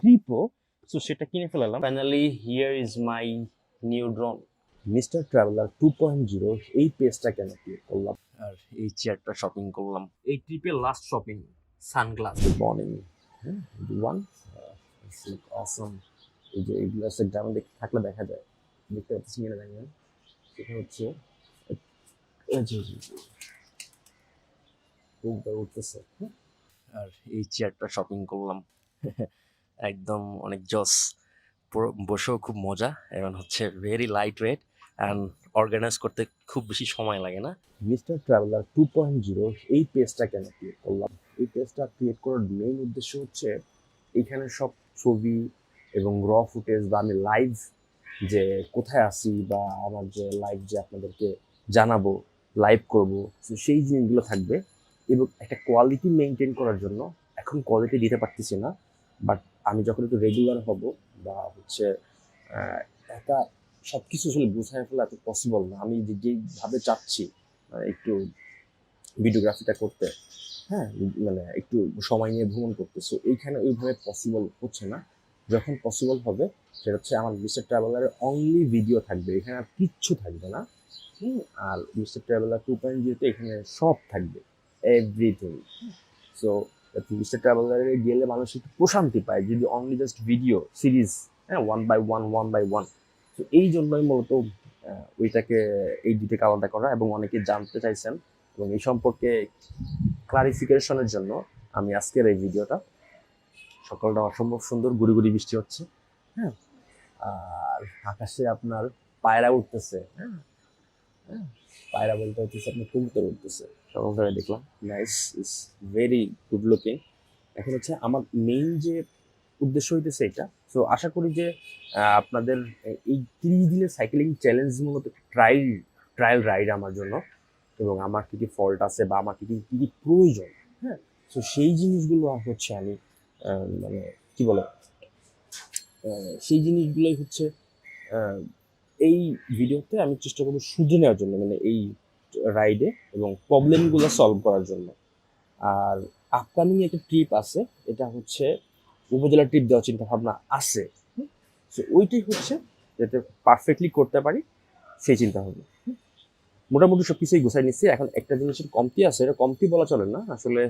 Three pro so সেটা কিনে ফেলালাম। Finally here is my new drone mister traveller two point zero এই পেজটা কেন ক্লিক করলাম? আর এই চেয়ারটা শপিং করলাম। এই ট্রিপের last shopping sunglass morning one awesome এই যে এই গ্লাসের দাম দেখতে থাকলে দেখা যায়। দেখতে পাচ্ছি কিনা জানি না সেটা হচ্ছে এই যে যে, যে, বুকটা উঠতেছে আর এই চেয়ারটা শপিং করলাম। একদম অনেক জস। বসেও খুব মজা, এবং হচ্ছে very light weight and organize করতে খুব বেশি সময় লাগে না। Mister traveller two point zero এই পেজটা কেন ক্রিয়েট করলাম? এই পেজটা ক্রিয়েট করার মেইন উদ্দেশ্য হচ্ছে, এখানে সব ছবি এবং র ফুটেজ বা আমি লাইভ যে কোথায় আছি বা আমার যে লাইভ যে আপনাদেরকে জানাব লাইভ করব তো সেই জিনিসগুলো থাকবে। এবং একটা কোয়ালিটি মেনটেন করার জন্য, এখন কোয়ালিটি দিতে পারতেছি না। বাট আমি যখন একটু রেগুলার হব বা হচ্ছে একা সব কিছু আসলে গুছায় ফেলা এত পসিবল না। আমি যে যেইভাবে চাচ্ছি একটু ভিডিওগ্রাফিটা করতে হ্যাঁ মানে একটু সময় নিয়ে ভ্রমণ করতে সো এইখানে ওইভাবে পসিবল হচ্ছে না। যখন পসিবল হবে, সেটা হচ্ছে আমার মিস্টার ট্রাভেলারের অনলি ভিডিও থাকবে। এখানে আর কিচ্ছু থাকবে না। আর মিস্টার ট্রাভেলার টু পয়েন্ট জিরোতে এখানে সব থাকবে। এভরিথিং সো মিস্টার ট্রাভেলারে গেলে মানুষ একটু প্রশান্তি পায় যদি অনলি জাস্ট ভিডিও সিরিজ হ্যাঁ one by one one by one তো এই জন্যই মূলত ওইটাকে এই দুটোকে আলাদা করা এবং অনেকে জানতে চাইছেন এবং এই সম্পর্কে ক্লারিফিকেশনের জন্য আমি আজকের এই ভিডিওটা সকালটা অসম্ভব সুন্দর গুড়ি গুড়ি বৃষ্টি হচ্ছে হ্যাঁ। আর আকাশে আপনার পায়রা উঠতেছে হ্যাঁ হ্যাঁ, পায়রা বলতে হচ্ছে আপনার কবুতর উঠতেছে সকাল ধরে দেখলাম। Nice is very good looking এখন হচ্ছে আমার মেইন যে উদ্দেশ্য হইতেছে এটা সো আশা করি যে আপনাদের এই তিরিশ দিনের সাইকেলিং চ্যালেঞ্জ মূলত ট্রায়াল ট্রায়াল রাইড আমার জন্য এবং আমার কী কী ফল্ট আছে বা আমার কী কী কী কী প্রয়োজন হ্যাঁ? সো সেই জিনিসগুলো হচ্ছে আমি মানে কি বলে সেই জিনিসগুলোই হচ্ছে এই ভিডিওতে আমি চেষ্টা করব শুধরে নেওয়ার জন্য মানে এই রাইডে এবং প্রবলেমগুলো সলভ করার জন্য। আর আপকামিং একটা ট্রিপ আছে, এটা হচ্ছে উপজেলা ট্রিপ দেওয়ার চিন্তা ভাবনা আছে। সো ওইটাই হচ্ছে যাতে পারফেক্টলি করতে পারি সেই চিন্তা ভাবনা। মোটামুটি সব কিছুই গুছাই নিচ্ছি এখন একটা জিনিসের কমতি আছে, এটা কমতি বলা চলে না। আসলে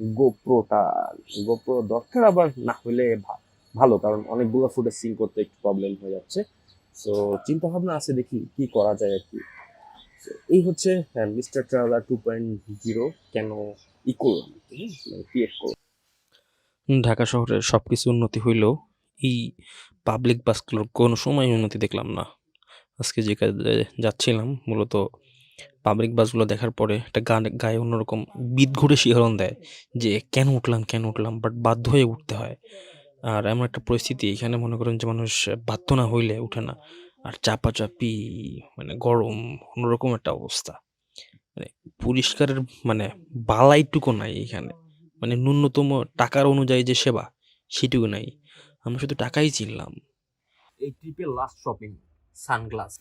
গোপ্রোটা গোপ্রো দরকার আবার না হলে ভালো, কারণ অনেকগুলো ফুটেজ সিন করতে একটু প্রবলেম হয়ে যাচ্ছে। সো চিন্তা ভাবনা আছে দেখি কি করা যায় আর কি। এই হচ্ছে হ্যাঁ mister traveller two point zero কেন ই করলাম। ক্রিয়েট ঢাকা শহরের সব কিছু উন্নতি হইলেও এই পাবলিক বাসগুলোর কোনো সময় উন্নতি দেখলাম না। আজকে যে কাজে যাচ্ছিলাম, মূলত পাবলিক বাসগুলো দেখার পরে একটা গান, গায়ে অন্যরকম বিদ ঘুরে শিহরণ দেয় যে, কেন উঠলাম কেন উঠলাম বাট বাধ্য হয়ে উঠতে হয়। আর এমন একটা পরিস্থিতি এখানে মনে করেন যে মানুষ বাধ্য না হইলে উঠে না। আর চাপাচাপি মানে গরম অন্যরকম একটা অবস্থা। মানে পরিষ্কারের মানে বালাইটুকু নাই এখানে। মানে ন্যূনতম টাকার অনুযায়ী যে সেবা সেটুকু নাই। আমরা শুধু টাকাই চিনলাম। এই ট্রিপের লাস্ট শপিং সানগ্লাস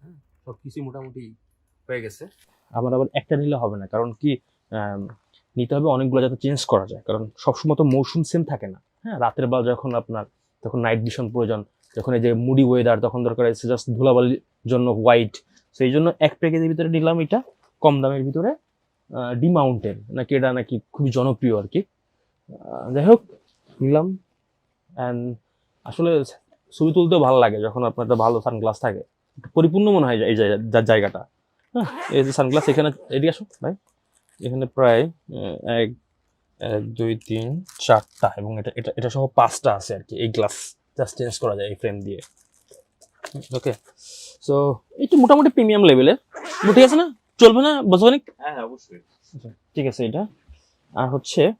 হ্যাঁ? সব কিছুই মোটামুটি হয়ে গেছে। আমার আবার একটা নিলে হবে না। কারণ কি নিতে হবে অনেকগুলো যাতে চেঞ্জ করা যায়। কারণ সবসময় তো মৌসুম সেম থাকে না। হ্যাঁ রাতের বেলা যখন আপনার তখন নাইট ভিশন প্রয়োজন, যখন এই যে মুডি ওয়েদার তখন দরকার আছে জাস্ট ধুলাবালির জন্য হোয়াইট সেই জন্য এক প্যাকেজের ভিতরে নিলাম এটা, কম দামের ভিতরে ডি মাউন্টেন নাকি এটা নাকি খুবই জনপ্রিয় আর কি যাই হোক, নিলাম। অ্যান্ড আসলে ছবি তুলতেও ভালো লাগে যখন আপনার একটা ভালো সানগ্লাস থাকে। পরিপূর্ণ মনে হয় এই জায়গা- জায়গাটা। হ্যাঁ এই যে সানগ্লাস এখানে এদিকে আসো, ভাই। এখানে প্রায় এক এক দুই তিন চারটা এবং এটা এটা এটা সহ পাঁচটা আছে আর কি। এই গ্লাস জাস্ট চেঞ্জ করা যায় এই ফ্রেম দিয়ে। ওকে সো একটু মোটামুটি প্রিমিয়াম লেভেলের ঠিক আছে না? চলবে না বসবানিক হ্যাঁ অবশ্যই। ঠিক আছে এটা। আর হচ্ছে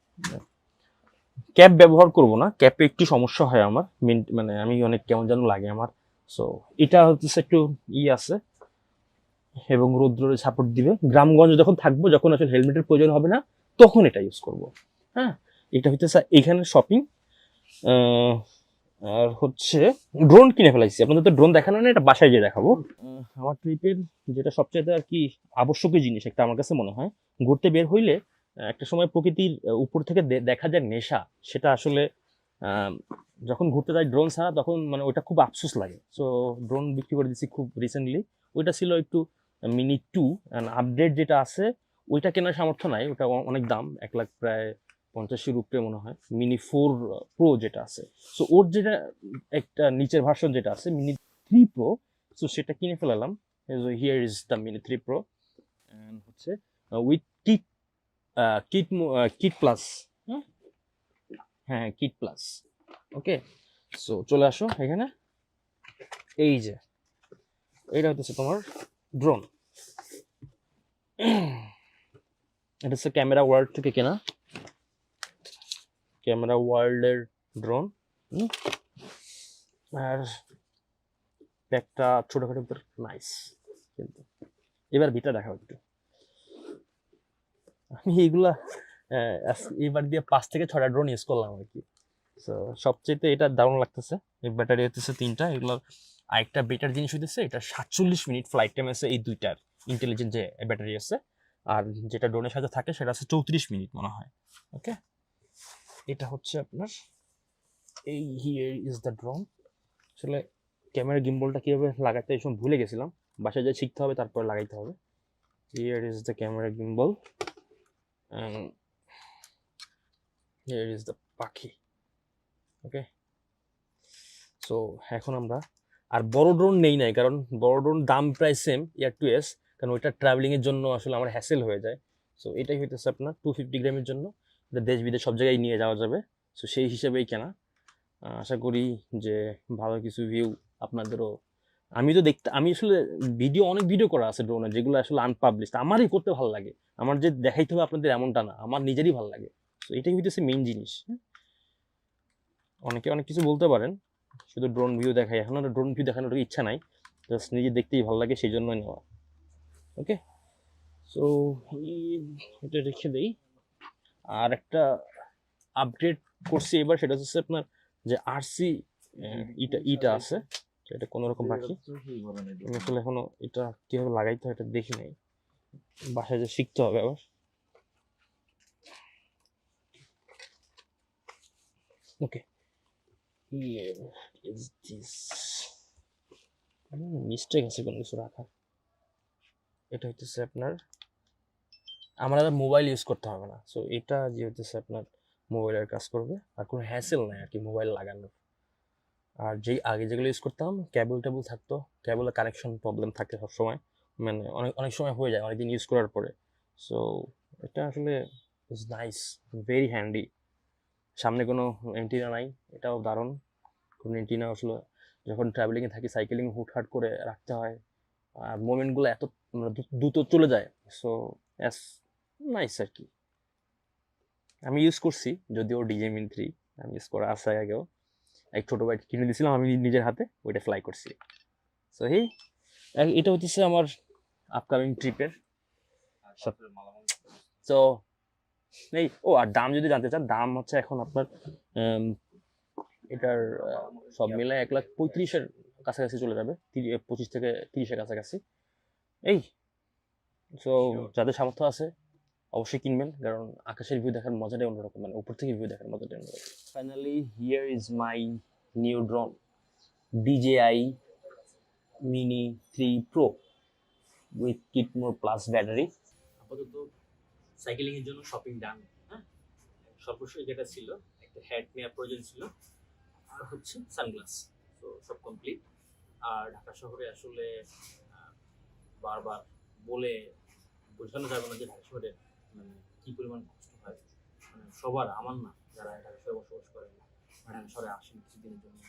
ক্যাপ ব্যবহার করব না। ক্যাপে একটু সমস্যা হয় আমার। মিন- মানে আমি অনেক কেমন যেন লাগে আমার। সো এটা হচ্ছে একটু ই আছে। এবং রৌদ্রের সাপোর্ট দিবে। গ্রামগঞ্জ যখন থাকব যখন আসলে হেলমেটের প্রয়োজন হবে না তখন এটা ইউজ করব। হ্যাঁ এটা হচ্ছে এখানে শপিং আর হচ্ছে ড্রোন কিনে ফেলাইছি। আপনাদের তো ড্রোন দেখানো না এটা বাসায় গিয়ে দেখাবো। আমার ট্রিপের যেটা সবচেয়ে আর কি আবশ্যকীয় জিনিস একটা আমার কাছে মনে হয়, ঘুরতে বের হইলে একটা সময় প্রকৃতির উপর থেকে দেখা যায় নেশা, সেটা আসলে যখন ঘুরতে যাই ড্রোন ছাড়া, তখন মানে ওইটা খুব আফসোস লাগে। সো ড্রোন বিক্রি করে দিচ্ছি খুব রিসেন্টলি ওইটা ছিল একটু মিনি টু আপডেট যেটা আছে, ওইটা কেনার সামর্থ্য নাই, ওটা অনেক দাম, এক লাখ প্রায় পঞ্চাশের উপরে মনে হয় মিনি ফোর প্রো যেটা আছে। সো ওর যেটা একটা নিচের ভার্সন যেটা আছে মিনি থ্রি প্রো সো সেটা কিনে ফেলালাম। Here is the mini three pro and হচ্ছে with kit kit kit plus হ্যাঁ কিট প্লাস ওকে সো চলে আসো এখানে। এই যে, এটা হচ্ছে তোমার ড্রোন এটা হচ্ছে ক্যামেরা ওয়ার্ল্ড থেকে কেনা। ক্যামেরা ওয়ার্ল্ডের ড্রোন আর একটা ছোটখাটো নাইস কিন্তু। এবার ভিটা দেখাও একটু। আমি এইগুলা এবার দিয়ে পাঁচ থেকে ছটা ড্রোন ইউজ করলাম আর কি। সো সবচেয়ে এটা দারুণ লাগতেছে। এই ব্যাটারি হতেছে তিনটা, এগুলোর আরেকটা বেটার জিনিস হইতেছে, এটা সাতচল্লিশ মিনিট ফ্লাইট টাইম আছে এই দুইটার। ইন্টেলিজেন্ট যে ব্যাটারি আছে, আর যেটা ড্রোনের সাথে থাকে, সেটা আছে চৌত্রিশ মিনিট মনে হয় ওকে এটা হচ্ছে আপনার, এই হিয়ার ইজ দ্য ড্রোন আসলে ক্যামেরা গিম্বলটা কীভাবে লাগাতে এই সময় ভুলে গেছিলাম। বাসায় যা শিখতে হবে, তারপরে লাগাইতে হবে। Here is the camera gimbal here is the পাখি। ওকে সো এখন আমরা, আর বড় ড্রোন নেই নাই, কারণ বড় ড্রোন দাম প্রায় সেম ইয়ার টু এস কারণ ওইটা ট্রাভেলিংয়ের জন্য আসলে আমার হ্যাসেল হয়ে যায়। সো এটাই হইতেছে আপনার টু ফিফটি গ্রামের জন্য। এটা দেশ বিদেশ সব জায়গায় নিয়ে যাওয়া যাবে। সো সেই হিসেবেই কেনা। আশা করি যে ভালো কিছু ভিউ আপনাদেরও আমি তো দেখতে আমি আসলে ভিডিও অনেক ভিডিও করা আছে ড্রোনের যেগুলো আসলে আনপাবলিশ আমারই করতে ভালো লাগে। আমার যে দেখাইতে হবে আপনাদের এমনটা না। আমার নিজেরই ভালো লাগে। তো এটাই হইতেছে মেইন জিনিস। হ্যাঁ? অনেকে অনেক কিছু বলতে পারেন। শুধু ড্রোন ভিউ দেখাই। এখন আর ড্রোন ভিউ দেখানোর ইচ্ছা নাই। জাস্ট নিজে দেখতেই ভালো লাগে সেই জন্যই নেওয়া ওকে সো এটা রেখে দেই। আর একটা আপডেট করছি এবার সেটা হচ্ছে আপনার যে আরসি ইটা ইটা আছে তো এটা কোনো রকম বাকি আসলে এখনও এটা কীভাবে লাগাইতে হয় এটা দেখি নাই। বাসায় যে শিখতে হবে আবার। ওকে মিস্টেক আছে কোনো কিছু রাখা এটা হইতেছে আপনার আমার আর মোবাইল ইউজ করতে হবে না। সো এটা যে হইতেছে আপনার মোবাইলের কাজ করবে, আর কোনো হ্যাসেল নাই আর কি মোবাইল লাগানোর। আর যেই আগে যেগুলো ইউজ করতাম ক্যাবল টেবল থাকতো কেবলের কানেকশন প্রবলেম থাকে সবসময়। মানে অনেক অনেক সময় হয়ে যায়, অনেকদিন ইউজ করার পরে। সো এটা আসলে ইজ নাইস ভেরি হ্যান্ডি সামনে কোনো এন্টিনা নাই, এটাও দারুণ। কোনো এন্টিনা আসলে যখন ট্রাভেলিংয়ে থাকি সাইকেলিং হুটহাট করে রাখতে হয়, আর মোমেন্টগুলো এত মানে দ্রুত চলে যায়। সো অ্যাস নাইস আর কি। আমি ইউজ করছি যদিও ডিজে মিন থ্রি আমি ইউজ করা আছে আগেও। এক ছোটো বাইক কিনে দিয়েছিলাম আমি নিজের হাতে ওইটা ফ্লাই করছি। সো এ- এটা হচ্ছে আমার আপকামিং ট্রিপের তো এই ও আর দাম যদি জানতে চান দাম হচ্ছে এখন আপনার এটার সব মিলে এক লাখ পঁয়ত্রিশের কাছাকাছি চলে যাবে পঁচিশ থেকে তিরিশের কাছাকাছি। এই সো যাদের সামর্থ্য আছে অবশ্যই কিনবেন কারণ আকাশের ভিউ দেখার মজাটাই অন্যরকম মানে উপর থেকে ভিউ দেখার মজাটাই অন্যরকম। Finally here is my new drone DJI mini three pro with kit more plus battery আপাতত সাইকেলিং এর জন্য শপিং ডান হ্যাঁ? সর্বশেষ যেটা ছিল একটা হ্যাট নেওয়ার প্রয়োজন ছিল আর হচ্ছে সানগ্লাস তো সব কমপ্লিট আর ঢাকা শহরে আসলে বারবার বলে বোঝানো যাবে না যে ঢাকা শহরে মানে কি পরিমাণ কষ্ট হয়? মানে সবার, আমার না, যারা ঢাকা শহরে বসবাস করে মানে ঢাকা শহরে আসেন কিছুদিনের জন্য।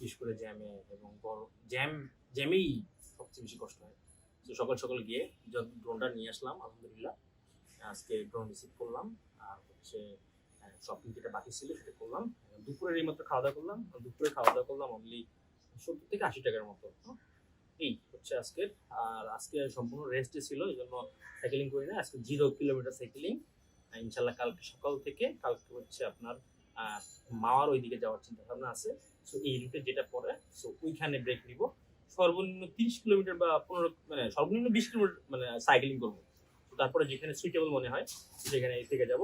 বিশেষ করে জ্যামে এবং বড়, জ্যাম, জ্যামেই সবচেয়ে বেশি কষ্ট হয়। তো সকাল সকাল গিয়ে যখন ড্রোনটা নিয়ে আসলাম, আলহামদুলিল্লাহ, আজকে ড্রোন রিসিভ করলাম। আর হচ্ছে শপিং যেটা বাকি ছিল সেটা করলাম। দুপুরের এই মাত্র খাওয়া দাওয়া করলাম। দুপুরে খাওয়া দাওয়া করলাম অনলি সত্তর থেকে আশি টাকার মতো? এই হচ্ছে আজকের। আর আজকে সম্পূর্ণ রেস্টে ছিল, এই জন্য সাইকেলিং করি না, আজকে জিরো কিলোমিটার সাইকেলিং ইনশাল্লাহ কালকে সকাল থেকে, কালকে হচ্ছে আপনার মাওয়ার ওইদিকে যাওয়ার চিন্তা ভাবনা আছে। সো এই রুটে যেটা পড়ে সো ওইখানে ব্রেক নিব। সর্বনিম্ন তিরিশ কিলোমিটার বা পনেরো মানে সর্বনিম্ন বিশ কিলোমিটার মানে সাইকেলিং করব। তারপরে যেখানে সুইটেবল মনে হয়, সেখানে থেকে যাব।